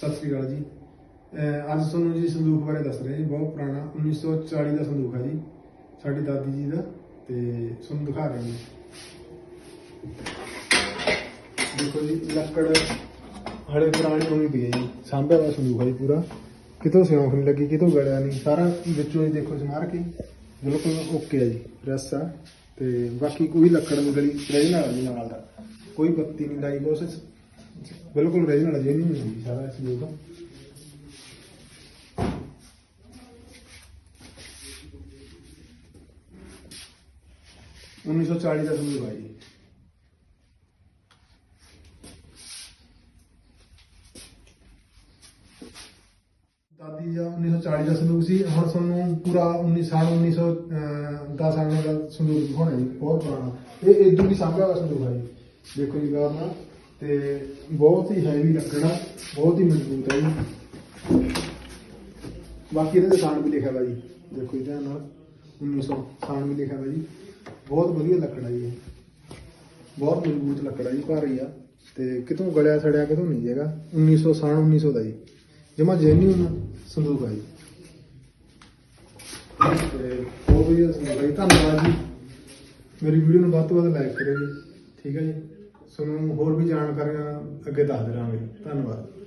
ਸਤਿ ਸ੍ਰੀ ਅਕਾਲ ਜੀ। ਅੱਜ ਤੁਹਾਨੂੰ ਜੀ ਸੰਦੂਕ ਬਾਰੇ ਦੱਸ ਰਹੇ ਜੀ, ਬਹੁਤ ਪੁਰਾਣਾ 1940 ਦਾ ਸੰਦੂਕ ਹੈ ਜੀ, ਸਾਡੀ ਦਾਦੀ ਜੀ ਦਾ, ਤੇ ਤੁਹਾਨੂੰ ਦਿਖਾ ਰਹੇ ਜੀ। ਦੇਖੋ ਜੀ, ਲੱਕੜ ਹਲੇ ਪੁਰਾਣੀ ਹੋਣੀ ਪਈ ਹੈ ਜੀ, ਸਾਂਭਿਆ ਹੋਇਆ ਸੰਦੂਕ ਹੈ ਜੀ ਪੂਰਾ। ਕਿਤੋਂ ਸਿਉਂਖ ਨਹੀਂ ਲੱਗੀ, ਕਿਤੋਂ ਗੜਿਆ ਨਹੀਂ, ਸਾਰਾ ਵਿੱਚੋਂ ਹੀ ਦੇਖੋ ਸਮਾਰ ਕੇ ਬਿਲਕੁਲ ਓਕੇ ਹੈ ਜੀ ਪ੍ਰੈਸ ਆ ਤੇ ਬਾਕੀ ਕੋਈ ਲੱਕੜ ਨਹੀਂ ਗਲੀ ਰੀਜਨਲ ਜੀ, ਨਾਲ ਦਾ। ਕੋਈ ਬੱਤੀ ਨਹੀਂ ਲਾਈ ਬਹੁਤ ਬਿਲਕੁਲ ਰੀਜਨਲ ਜੀ ਨਹੀਂ ਹੁੰਦੀ ਸਾਰਾ ਇਸ ਸੰਦੂਕ ਉੱਨੀ ਸੌ ਚਾਲੀ ਦਾ ਸੰਦੂਕ ਹੈ ਦਾਦੀ ਦਾ 1940 ਦਾ ਸੰਦੂਕ ਸੀ, ਹੁਣ ਤੁਹਾਨੂੰ ਪੂਰਾ 19 ਸਾਲ 1900 10 ਸਾਲਾਂ ਦਾ ਸੰਦੂਕ ਦਿਖਾਉਣਾ ਜੀ, ਬਹੁਤ ਪੁਰਾਣਾ। ਇਹ ਇਦੋਂ ਵੀ ਸਾਂਭਿਆ ਹੋਇਆ ਸੰਦੂਕ ਹੈ ਜੀ। ਦੇਖੋ ਜੀ ਗੌਰ ਨਾਲ। ਤੇ ਬਹੁਤ ਹੀ ਹੈਵੀ ਲੱਕੜਾ ਬਹੁਤ ਹੀ ਮਜ਼ਬੂਤ ਹੈ ਜੀ। ਬਾਕੀ ਇਹਦੇ ਤੇ ਸਾਨ ਵੀ ਲਿਖਿਆ ਹੋਇਆ ਜੀ। ਦੇਖੋ ਜੀ ਧਿਆਨ ਨਾਲ 1900 ਸਾਨ ਵੀ ਲਿਖਿਆ ਹੋਇਆ ਜੀ। ਬਹੁਤ ਵਧੀਆ ਲੱਕੜਾ ਜੀ ਬਹੁਤ ਮਜ਼ਬੂਤ ਲੱਕੜਾ ਜੀ, ਭਾਰੀ ਆ। ਤੇ ਕਿਤੋਂ ਗਲਿਆ ਸੜਿਆ ਕਿਤੋਂ ਨਹੀਂ ਹੈਗਾ। 1900 ਸਾਣ 1900 ਦਾ ਜੀ। ਜਮਾ ਜੈਨੂਇਨ ਸੰਦੂਕ ਆ ਜੀ। ਤੇ ਬਹੁਤ ਵਧੀਆ ਸੰਦੂਕ ਆ ਧੰਨਵਾਦ ਜੀ। ਮੇਰੀ ਵੀਡੀਓ ਨੂੰ ਵੱਧ ਤੋਂ ਵੱਧ ਲਾਈਕ ਕਰਿਓ ਜੀ। ਠੀਕ ਹੈ ਜੀ। ਤੁਹਾਨੂੰ ਹੋਰ ਵੀ ਜਾਣਕਾਰੀਆਂ ਅੱਗੇ ਦੱਸ ਦੇਵਾਂਗੇ। ਧੰਨਵਾਦ।